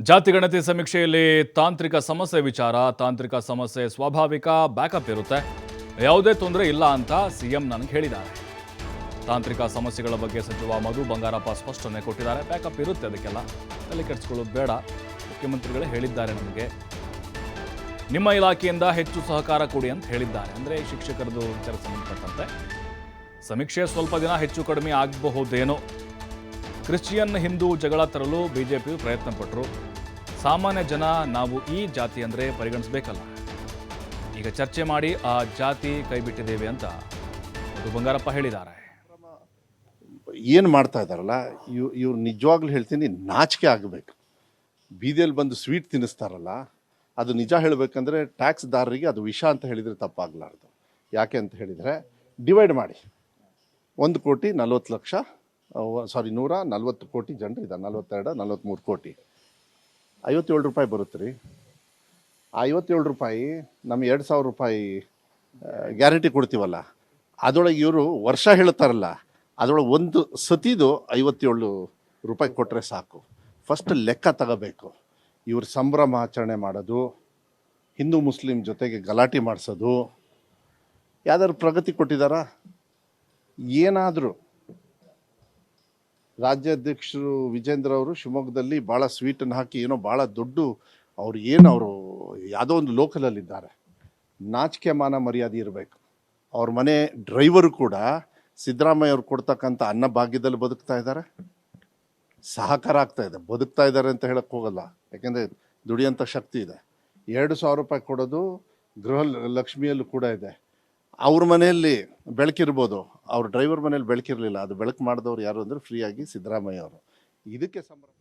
ಜಾತಿಗಣತಿ ಸಮೀಕ್ಷೆಯಲ್ಲಿ ತಾಂತ್ರಿಕ ಸಮಸ್ಯೆ ವಿಚಾರ, ತಾಂತ್ರಿಕ ಸಮಸ್ಯೆ ಸ್ವಾಭಾವಿಕ ಬ್ಯಾಕಪ್ ಇರುತ್ತೆ. ಯಾವುದೇ ತೊಂದರೆ ಇಲ್ಲ ಅಂತ ಸಿಎಂ ನನಗೆ ಹೇಳಿದ್ದಾರೆ. ತಾಂತ್ರಿಕ ಸಮಸ್ಯೆಗಳ ಬಗ್ಗೆ ಸಚಿವ ಮಧು ಬಂಗಾರಪ್ಪ ಸ್ಪಷ್ಟನೆ ಕೊಟ್ಟಿದ್ದಾರೆ. ಬ್ಯಾಕಪ್ ಇರುತ್ತೆ ಅದಕ್ಕೆಲ್ಲ. ತಲೆ ಕೆಡಿಸ್ಕೊಳ್ಳೋದು ಬೇಡ. ಮುಖ್ಯಮಂತ್ರಿಗಳೇ ಹೇಳಿದ್ದಾರೆ ನಮಗೆ. ನಿಮ್ಮ ಇಲಾಖೆಯಿಂದ ಹೆಚ್ಚು ಸಹಕಾರ ಕೊಡಿ ಅಂತ ಹೇಳಿದ್ದಾರೆ. ಅಂದರೆ ಶಿಕ್ಷಕರದು ವಿಚಾರ ಸಂಬಂಧಪಟ್ಟಂತೆ. ಸಮೀಕ್ಷೆ ಸ್ವಲ್ಪ ದಿನ ಹೆಚ್ಚು ಕಡಿಮೆ ಆಗಬಹುದೇನೋ. ಕ್ರಿಶ್ಚಿಯನ್ ಹಿಂದೂ ಜಗಳ ತರಲು ಬಿಜೆಪಿ ಪ್ರಯತ್ನ ಪಟ್ಟರು ಸಾಮಾನ್ಯ ಜನ ನಾವು ಈ ಜಾತಿ ಅಂದರೆ ಪರಿಗಣಿಸಬೇಕಲ್ಲ. ಈಗ ಚರ್ಚೆ ಮಾಡಿ ಆ ಜಾತಿ ಕೈಬಿಟ್ಟಿದ್ದೇವೆ ಅಂತ ಅದು ಬಂಗಾರಪ್ಪ ಹೇಳಿದ್ದಾರೆ. ಏನು ಮಾಡ್ತಾ ಇದ್ದಾರಲ್ಲ, ಇವ್ ಇವ್ರು ನಿಜವಾಗ್ಲೂ ಹೇಳ್ತೀನಿ, ನಾಚಿಕೆ ಆಗಬೇಕು. ಬೀದಿಯಲ್ಲಿ ಬಂದು ಸ್ವೀಟ್ ತಿನ್ನಿಸ್ತಾರಲ್ಲ, ಅದು ನಿಜ ಹೇಳಬೇಕಂದ್ರೆ ಟ್ಯಾಕ್ಸ್ದಾರರಿಗೆ ಅದು ವಿಷ ಅಂತ ಹೇಳಿದರೆ ತಪ್ಪಾಗಲಾರ್ದು. ಯಾಕೆ ಅಂತ ಹೇಳಿದರೆ, ಡಿವೈಡ್ ಮಾಡಿ. ಒಂದು ಕೋಟಿ ನಲ್ವತ್ತು ಲಕ್ಷ ಸಾರಿ ನೂರ ನಲ್ವತ್ತು ಕೋಟಿ ಜನರು ಇದ್ದಾರೆ. ನಲ್ವತ್ತೆರಡು ನಲ್ವತ್ತ್ಮೂರು ಕೋಟಿ. ಐವತ್ತೇಳು ರೂಪಾಯಿ ಬರುತ್ತೆ ರೀ. ಆ ಐವತ್ತೇಳು ರೂಪಾಯಿ ನಮ್ಮ ಎರಡು ಸಾವಿರ ರೂಪಾಯಿ ಗ್ಯಾರಂಟಿ ಕೊಡ್ತೀವಲ್ಲ ಅದರೊಳಗೆ ಇವರು ವರ್ಷ ಹೇಳ್ತಾರಲ್ಲ ಅದರೊಳಗೆ ಒಂದು ಸತಿದು ಐವತ್ತೇಳು ರೂಪಾಯಿ ಕೊಟ್ಟರೆ ಸಾಕು. ಫಸ್ಟ್ ಲೆಕ್ಕ ತಗೋಬೇಕು. ಇವ್ರ ಸಂಭ್ರಮ ಆಚರಣೆ ಮಾಡೋದು, ಹಿಂದೂ ಮುಸ್ಲಿಂ ಜೊತೆಗೆ ಗಲಾಟೆ ಮಾಡಿಸೋದು. ಯಾವ್ದಾದ್ರು ಪ್ರಗತಿ ಕೊಟ್ಟಿದ್ದಾರಾ? ಏನಾದರೂ. ರಾಜ್ಯಾಧ್ಯಕ್ಷರು ವಿಜೇಂದ್ರ ಅವರು ಶಿವಮೊಗ್ಗದಲ್ಲಿ ಭಾಳ ಸ್ವೀಟನ್ನು ಹಾಕಿ ಏನೋ ಭಾಳ ದೊಡ್ಡ ಅವ್ರು ಏನು ಅವರು ಯಾವುದೋ ಒಂದು ಲೋಕಲಲ್ಲಿದ್ದಾರೆ ನಾಚಿಕೆ ಮಾನ ಮರ್ಯಾದೆ ಇರಬೇಕು. ಅವ್ರ ಮನೆ ಡ್ರೈವರು ಕೂಡ ಸಿದ್ದರಾಮಯ್ಯ ಅವ್ರು ಕೊಡ್ತಕ್ಕಂಥ ಅನ್ನ ಭಾಗ್ಯದಲ್ಲಿ ಬದುಕ್ತಾ ಇದ್ದಾರೆ. ಸಹಕಾರ ಆಗ್ತಾ ಇದೆ. ಬದುಕ್ತಾ ಇದ್ದಾರೆ ಅಂತ ಹೇಳಕ್ಕೆ ಹೋಗಲ್ಲ. ಯಾಕೆಂದರೆ ದುಡಿಯೋಂಥ ಶಕ್ತಿ ಇದೆ. ಎರಡು ಸಾವಿರ ರೂಪಾಯಿ ಕೊಡೋದು ಗೃಹ ಲಕ್ಷ್ಮಿಯಲ್ಲೂ ಕೂಡ ಇದೆ. ಅವ್ರ ಮನೆಯಲ್ಲಿ ಬೆಳಕಿರ್ಬೋದು. ಅವ್ರ ಡ್ರೈವರ್ ಮನೇಲಿ ಬೆಳಕಿರಲಿಲ್ಲ. ಅದು ಬೆಳಕು ಮಾಡಿದವ್ರು ಯಾರು ಅಂದರೆ ಫ್ರೀಯಾಗಿ ಸಿದ್ದರಾಮಯ್ಯ ಅವರು. ಇದಕ್ಕೆ ಸಂಬಂಧ